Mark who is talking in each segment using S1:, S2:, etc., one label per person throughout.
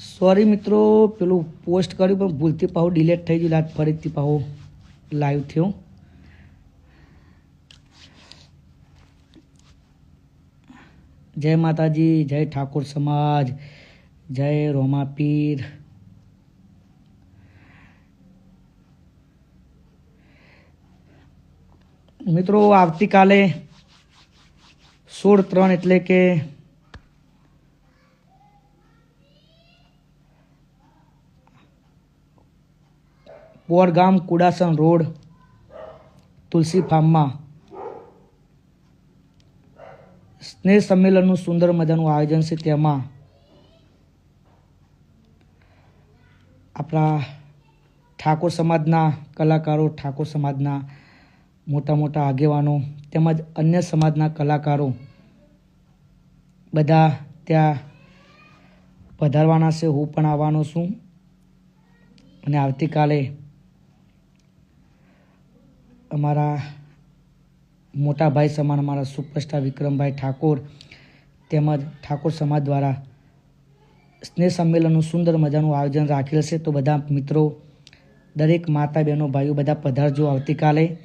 S1: Sorry મિત્રો, પેલું post કર્યું પણ ભૂલથી પાહું ડિલેટ થઈ ગયું. આજ ફરીથી પાહું લાઈવ થયું. જય માતાજી, જય ઠાકોર સમાજ, જય રોમાપીર મિત્રો, આવતીકાલે સોળ ત્રણ એટલે કે પોરગામ કુડાસણ રોડ, તુલસી ફાર્મમાં. સ્નેહ સંમેલનનું સુંદર મજાનું આયોજન છે તેમાં. આપણા ઠાકોર સમાજના કલાકારો, ઠાકોર સમાજના મોટા મોટા આગેવાનો તેમજ અન્ય સમાજના કલાકારો બધા ત્યાં પધારવાના છે. હું પણ આવવાનો છું. અને આવતીકાલે અમારા મોટા ભાઈ સમાન અમારા સુપરસ્ટાર વિક્રમભાઈ ઠાકોર તેમજ ઠાકોર સમાજ દ્વારા સ્નેહ સંમેલનનું સુંદર મજાનું આયોજન રાખેલ છે. તો બધા મિત્રો, દરેક માતા બહેનો, ભાઈઓ બધા પધારજો. આવતીકાલે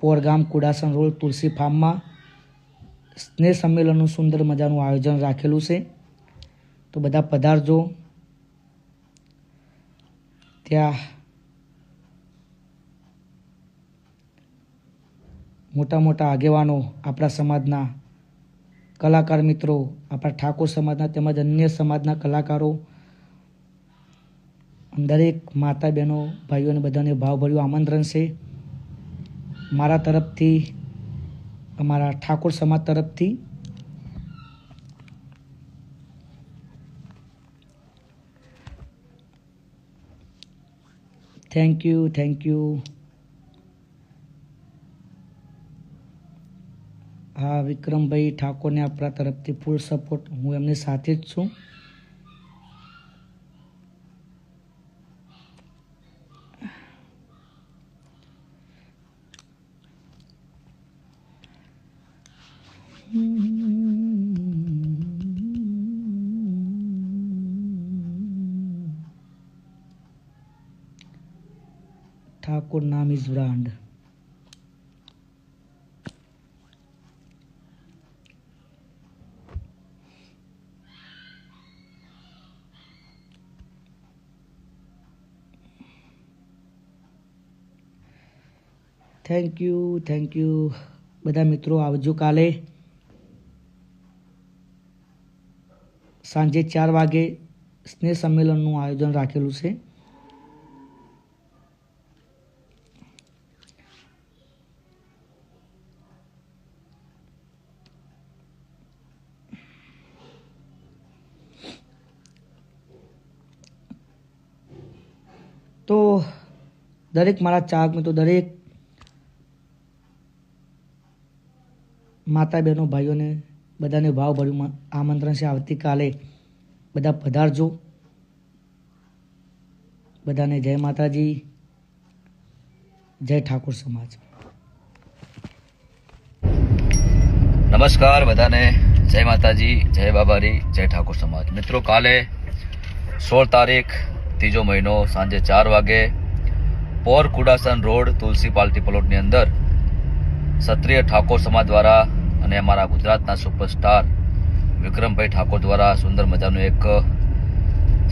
S1: પોરગામ કુડાસણ રોડ તુલસી ફાર્મમાં સ્નેહ સંમેલનનું સુંદર મજાનું આયોજન રાખેલું છે. તો બધા પધારજો. ત્યાં મોટા મોટા આગેવાનો આપણા સમાજના કલાકાર મિત્રો, આપણા ઠાકોર સમાજના તેમજ અન્ય સમાજના કલાકારો દરેક માતા બહેનો ભાઈઓને બધાને ભાવભર્યું આમંત્રણ છે. મારા તરફથી, અમારા ઠાકોર સમાજ તરફથી થેન્ક યુ થેન્ક યુ હા, વિક્રમભાઈ ઠાકોરને આપણા તરફથી ફૂલ સપોર્ટ હું એમની સાથે જ છું. ઠાકોર નામ is brand thank you thank you બધા મિત્રો, આવજો કાલે. સાંજે ચાર વાગે સ્નેહ સંમેલનનું આયોજન રાખેલું છે. તો દરેક મારા ચાહક મિત્રો, દરેક માતા બહેનો ભાઈઓને બધાને ભાવભર્યું આમંત્રણ છે. આવતીકાલે બધા પધારજો. બધાને જય માતાજી. જય ઠાકોર સમાજ.
S2: નમસ્કાર બધાને. જય માતાજી, જય બાબારી, જય ઠાકોર સમાજ. મિત્રો, કાલે સોળ તારીખ, ત્રીજો મહિનો, સાંજે ચાર વાગે પોર કુડાસન રોડ તુલસી પાલટી પ્લોટની અંદર ક્ષત્રિય ઠાકોર સમાજ દ્વારા અને અમારા ગુજરાતના સુપરસ્ટાર વિક્રમભાઈ ઠાકોર દ્વારા સુંદર મજાનું એક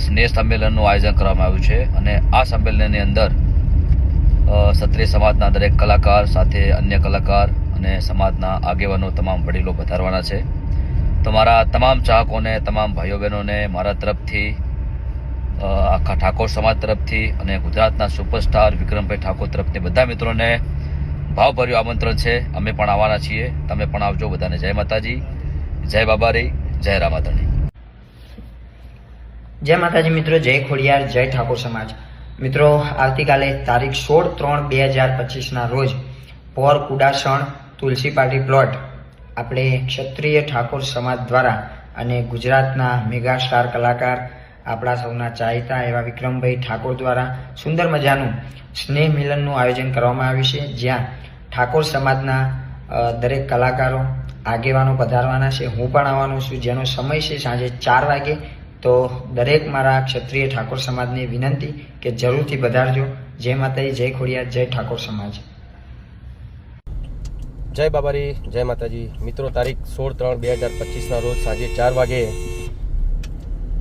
S2: સ્નેહ સંમેલનનું આયોજન કરવામાં આવ્યું છે. અને આ સંમેલનની અંદર ક્ષત્રિય સમાજના દરેક કલાકાર સાથે અન્ય કલાકાર અને સમાજના આગેવાનો, તમામ વડીલો વધારવાના છે. તો મારા તમામ ચાહકોને, તમામ ભાઈઓ બહેનોને મારા તરફથી આખા ઠાકોર સમાજ તરફથી અને ગુજરાતના સુપરસ્ટાર વિક્રમભાઈ ઠાકોર તરફથી, બધા મિત્રોને ભાવભર્યું આમંત્રણ છે. અમે પણ આવવાના છીએ. તમે પણ આવજો બધાને. જય માતાજી. જય બાબારી. જય રામાધણી.
S3: જય માતાજી મિત્રો. જય ખોડિયાર. જય ઠાકોર સમાજ. મિત્રો, આવતીકાલે તારીખ સોળ ત્રણ બે હજાર પચીસના રોજ પોર કુડાસણ તુલસી પાટી પ્લોટ આપણે ક્ષત્રિય ઠાકોર સમાજ દ્વારા અને ગુજરાતના મેગા સ્ટાર કલાકાર આપણા સૌના ચાહિતા એવા વિક્રમભાઈ ઠાકોર દ્વારા સુંદર મજાનું સ્નેહ મિલનનું આયોજન કરવામાં આવ્યું છે. જ્યાં ઠાકોર સમાજના દરેક કલાકારો, આગેવાનો પધારવાના છે. હું પણ આવવાનો છું. જેનો સમય છે સાંજે ચાર વાગે. તો દરેક મારા ક્ષત્રિય ઠાકોર સમાજને વિનંતી કે જરૂરથી વધારજો જય માતાજી, જય ખોડિયા જય ઠાકોર સમાજ.
S4: જય બાબારી, જય માતાજી. મિત્રો, તારીખ સોળ ત્રણ બે હજાર પચીસના રોજ સાંજે ચાર વાગે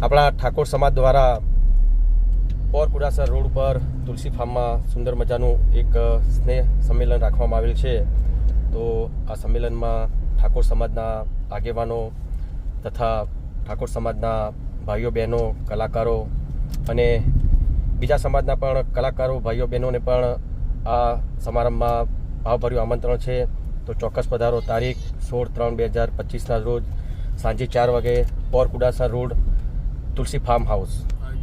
S4: આપણા ઠાકોર સમાજ દ્વારા પોર કુડાસર રોડ ઉપર તુલસી ફાર્મમાં સુંદર મજાનું એક સ્નેહ સંમેલન રાખવામાં આવેલ છે. તો આ સંમેલનમાં ઠાકોર સમાજના આગેવાનો તથા ઠાકોર સમાજના ભાઈઓ, બહેનો, કલાકારો અને બીજા સમાજના પણ કલાકારો, ભાઈઓ, બહેનોને પણ આ સમારંભમાં ભાવભર્યું આમંત્રણ છે. તો ચોક્કસ પધારો. તારીખ સોળ ત્રણ બે હજાર પચીસના રોજ સાંજે ચાર વાગે Por road Tulsi farm house.